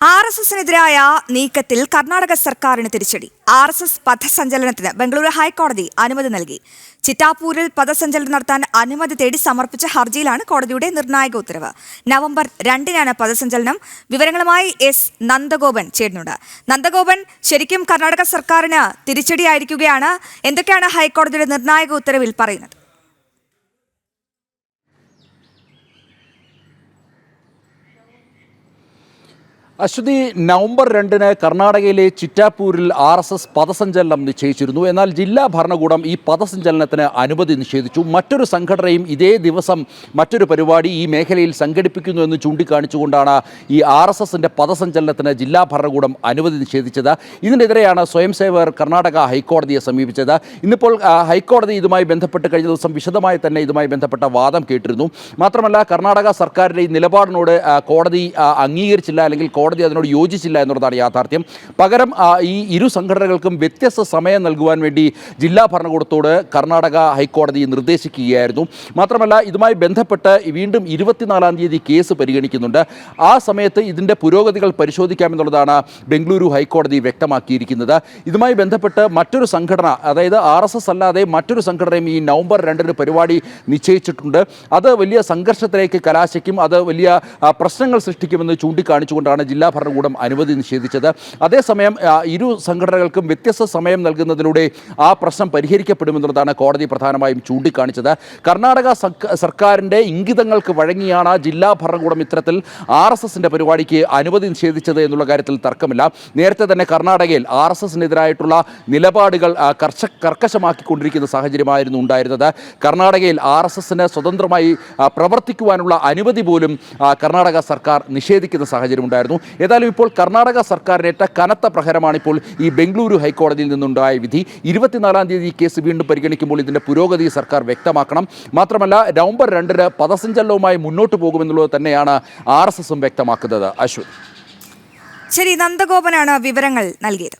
R S എസിനെതിരായ നീക്കത്തിൽ കർണാടക സർക്കാരിന് തിരിച്ചടി. ആർ എസ് എസ് പഥസഞ്ചലനത്തിന് ബംഗളൂരു ഹൈക്കോടതി അനുമതി നൽകി. ചിറ്റാപൂരിൽ പഥസഞ്ചലനം നടത്താൻ അനുമതി തേടി സമർപ്പിച്ച ഹർജിയിലാണ് കോടതിയുടെ നിർണായക ഉത്തരവ്. നവംബർ രണ്ടിനാണ് പഥസഞ്ചലനം. വിവരങ്ങളുമായി എസ് നന്ദഗോപൻ ചേരുന്നുണ്ട്. നന്ദഗോപൻ ശരിക്കും കർണാടക സർക്കാരിന് തിരിച്ചടിയായിരിക്കുകയാണ്. എന്തൊക്കെയാണ് ഹൈക്കോടതിയുടെ നിർണായക ഉത്തരവിൽ പറയുന്നത്? അശ്വതി നവംബർ രണ്ടിന് കർണാടകയിലെ ചിറ്റാപ്പൂരിൽ ആർ എസ് എസ് പദസഞ്ചലനം നിശ്ചയിച്ചിരുന്നു. എന്നാൽ ജില്ലാ ഭരണകൂടം ഈ പദസഞ്ചലനത്തിന് അനുമതി നിഷേധിച്ചു. മറ്റൊരു സംഘടനയും ഇതേ ദിവസം മറ്റൊരു പരിപാടി ഈ മേഖലയിൽ സംഘടിപ്പിക്കുന്നു എന്ന് ചൂണ്ടിക്കാണിച്ചുകൊണ്ടാണ് ഈ ആർ എസ് എസിന്റെ പദസഞ്ചലനത്തിന് ജില്ലാ ഭരണകൂടം അനുമതി നിഷേധിച്ചത്. ഇതിനെതിരെയാണ് സ്വയം സേവകർ കർണാടക ഹൈക്കോടതിയെ സമീപിച്ചത്. ഇന്നിപ്പോൾ ഹൈക്കോടതി ഇതുമായി ബന്ധപ്പെട്ട് കഴിഞ്ഞ ദിവസം വിശദമായി തന്നെ ഇതുമായി ബന്ധപ്പെട്ട വാദം കേട്ടിരുന്നു. മാത്രമല്ല കർണാടക സർക്കാരിന്റെ ഈ നിലപാടിനോട് കോടതി അംഗീകരിച്ചില്ല അല്ലെങ്കിൽ കോടതി അതിനോട് യോജിച്ചില്ല എന്നുള്ളതാണ് യാഥാർത്ഥ്യം. പകരം ഈ ഇരു സംഘടനകൾക്കും വ്യത്യസ്ത സമയം നൽകുവാൻ വേണ്ടി ജില്ലാ ഭരണകൂടത്തോട് കർണാടക ഹൈക്കോടതി നിർദ്ദേശിക്കുകയായിരുന്നു. മാത്രമല്ല ഇതുമായി ബന്ധപ്പെട്ട് വീണ്ടും ഇരുപത്തിനാലാം തീയതി കേസ് പരിഗണിക്കുന്നുണ്ട്. ആ സമയത്ത് ഇതിന്റെ പുരോഗതികൾ പരിശോധിക്കാമെന്നുള്ളതാണ് ബംഗളൂരു ഹൈക്കോടതി വ്യക്തമാക്കിയിരിക്കുന്നത്. ഇതുമായി ബന്ധപ്പെട്ട് മറ്റൊരു സംഘടന അതായത് ആർ എസ് എസ് അല്ലാതെ മറ്റൊരു സംഘടനയും ഈ നവംബർ രണ്ടിന് പരിപാടി നിശ്ചയിച്ചിട്ടുണ്ട്. അത് വലിയ സംഘർഷത്തിലേക്ക് കലാശിക്കും അത് വലിയ പ്രശ്നങ്ങൾ സൃഷ്ടിക്കുമെന്ന് ചൂണ്ടിക്കാണിച്ചുകൊണ്ടാണ് ജില്ലാ ഭരണകൂടം അനുമതി നിഷേധിച്ചത്. അതേസമയം ഇരു സംഘടനകൾക്കും വ്യത്യസ്ത സമയം നൽകുന്നതിലൂടെ ആ പ്രശ്നം പരിഹരിക്കപ്പെടുമെന്നുള്ളതാണ് കോടതി പ്രധാനമായും ചൂണ്ടിക്കാണിച്ചത്. കർണാടക സർക്ക- സർക്കാരിന്റെ ഇംഗിതങ്ങൾക്ക് വഴങ്ങിയാണ് ജില്ലാ ഭരണകൂടം ഇത്തരത്തിൽ ആർ എസ് എസിന്റെ പരിപാടിക്ക് അനുമതി നിഷേധിച്ചത് എന്നുള്ള കാര്യത്തിൽ തർക്കമില്ല. നേരത്തെ തന്നെ കർണാടകയിൽ ആർ എസ് എസിനെതിരായിട്ടുള്ള നിലപാടുകൾ കർശ കർക്കശമാക്കിക്കൊണ്ടിരിക്കുന്ന സാഹചര്യമായിരുന്നു ഉണ്ടായിരുന്നത്. കർണാടകയിൽ ആർ എസ് എസിന് സ്വതന്ത്രമായി പ്രവർത്തിക്കുവാനുള്ള അനുമതി പോലും കർണാടക സർക്കാർ നിഷേധിക്കുന്ന സാഹചര്യം ഉണ്ടായിരുന്നു. ഏതായാലും ഇപ്പോൾ കർണാടക സർക്കാരിനേറ്റ കനത്ത പ്രഹരമാണ് ഇപ്പോൾ ഈ ബംഗളൂരു ഹൈക്കോടതിയിൽ നിന്നുണ്ടായ വിധി. ഇരുപത്തിനാലാം തീയതി കേസ് വീണ്ടും പരിഗണിക്കുമ്പോൾ ഇതിന്റെ പുരോഗതി സർക്കാർ വ്യക്തമാക്കണം. മാത്രമല്ല നവംബർ രണ്ടിന് പദസഞ്ചലനവുമായി മുന്നോട്ട് പോകുമെന്നുള്ളത് തന്നെയാണ് ആർ വ്യക്തമാക്കുന്നത്. അശ്വതി. ശരി നന്ദഗോപനാണ് വിവരങ്ങൾ നൽകിയത്.